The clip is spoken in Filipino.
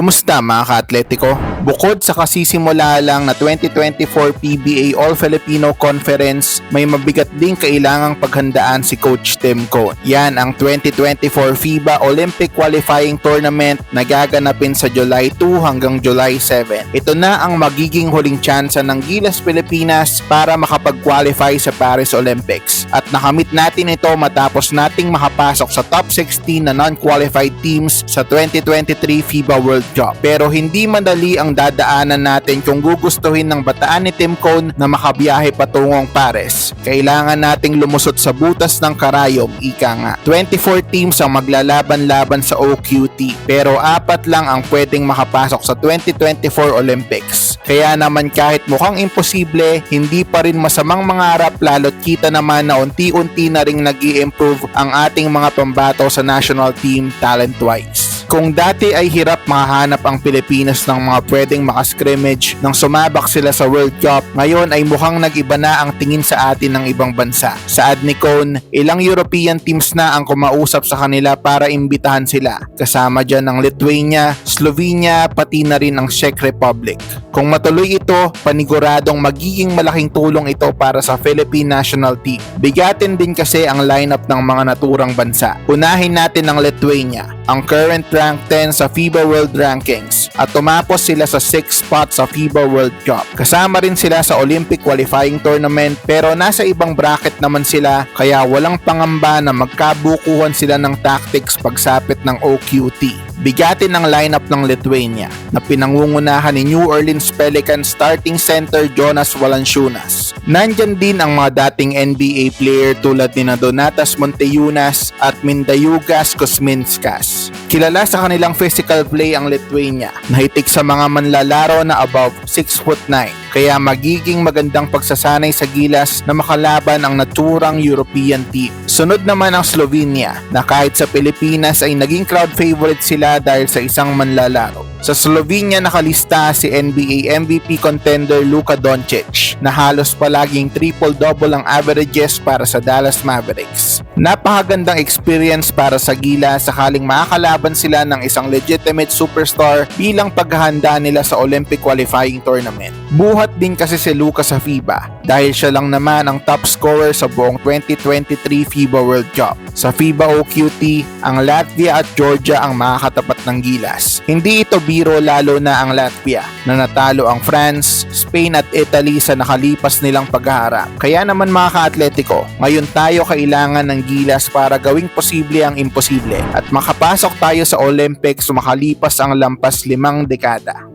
Kumusta mga ka-atletiko? Bukod sa kasisimula lang na 2024 PBA All-Filipino Conference, may mabigat ding kailangang paghandaan si Coach Tim Cone. Yan ang 2024 FIBA Olympic Qualifying Tournament na gaganapin sa July 2 hanggang July 7. Ito na ang magiging huling tsansa ng Gilas Pilipinas para makapag-qualify sa Paris Olympics. At nakamit natin ito matapos nating makapasok sa top 16 na non-qualified teams sa 2023 FIBA World Cup. Pero hindi madali ang dadaanan natin kung gugustuhin ng bataan ni Tim Cone na makabiyahe patungong Paris. Kailangan nating lumusot sa butas ng karayom, ika nga. 24 teams ang maglalaban-laban sa OQT, pero apat lang ang pwedeng makapasok sa 2024 Olympics. Kaya naman kahit mukhang imposible, hindi pa rin masamang mangarap lalo't kita naman na unti-unti na ring nag improve ang ating mga pambato sa national team talent-wise. Kung dati ay hirap makahanap ang Pilipinas ng mga pwedeng makascrimmage nang sumabak sila sa World Cup, ngayon ay mukhang nag-iba na ang tingin sa atin ng ibang bansa. Sa ad ni Cone, ilang European teams na ang kumausap sa kanila para imbitahan sila. Kasama dyan ang Lithuania, Slovenia, pati na rin ang Czech Republic. Kung matuloy ito, paniguradong magiging malaking tulong ito para sa Philippine national team. Bigatin din kasi ang lineup ng mga naturang bansa. Unahin natin ang Lithuania, ang current rank 10 sa FIBA World Rankings at tumapos sila sa 6 spots sa FIBA World Cup. Kasama rin sila sa Olympic Qualifying Tournament pero nasa ibang bracket naman sila kaya walang pangamba na magkabukuhan sila ng tactics pagsapit ng OQT. Bigatin ang lineup ng Lithuania na pinangungunahan ni New Orleans Pelicans starting center Jonas Valanciunas. Nandyan din ang mga dating NBA player tulad ni Donatas Monteunas at Mindayugas Kosminskas. Kilala sa kanilang physical play ang Lithuania na hitik sa mga manlalaro na above 6 foot 9 kaya magiging magandang pagsasanay sa gilas na makalaban ang naturang European team. Sunod naman ang Slovenia na kahit sa Pilipinas ay naging crowd favorite sila dahil sa isang manlalaro. Sa Slovenia nakalista si NBA MVP contender Luka Doncic na halos palaging triple-double ang averages para sa Dallas Mavericks. Napakagandang experience para sa Gila sakaling makakalaban sila ng isang legitimate superstar bilang paghahanda nila sa Olympic qualifying tournament. Buhat din kasi si Luka sa FIBA dahil siya lang naman ang top scorer sa buong 2023 FIBA World Cup. Sa FIBA OQT, ang Latvia at Georgia ang makakatapat ng Gilas. Hindi ito biro lalo na ang Latvia na natalo ang France, Spain at Italy sa nakalipas nilang paghaharap. Kaya naman mga ka-atletiko, ngayon tayo kailangan ng gilas para gawing posible ang imposible at makapasok tayo sa Olympics makalipas ang lampas limang dekada.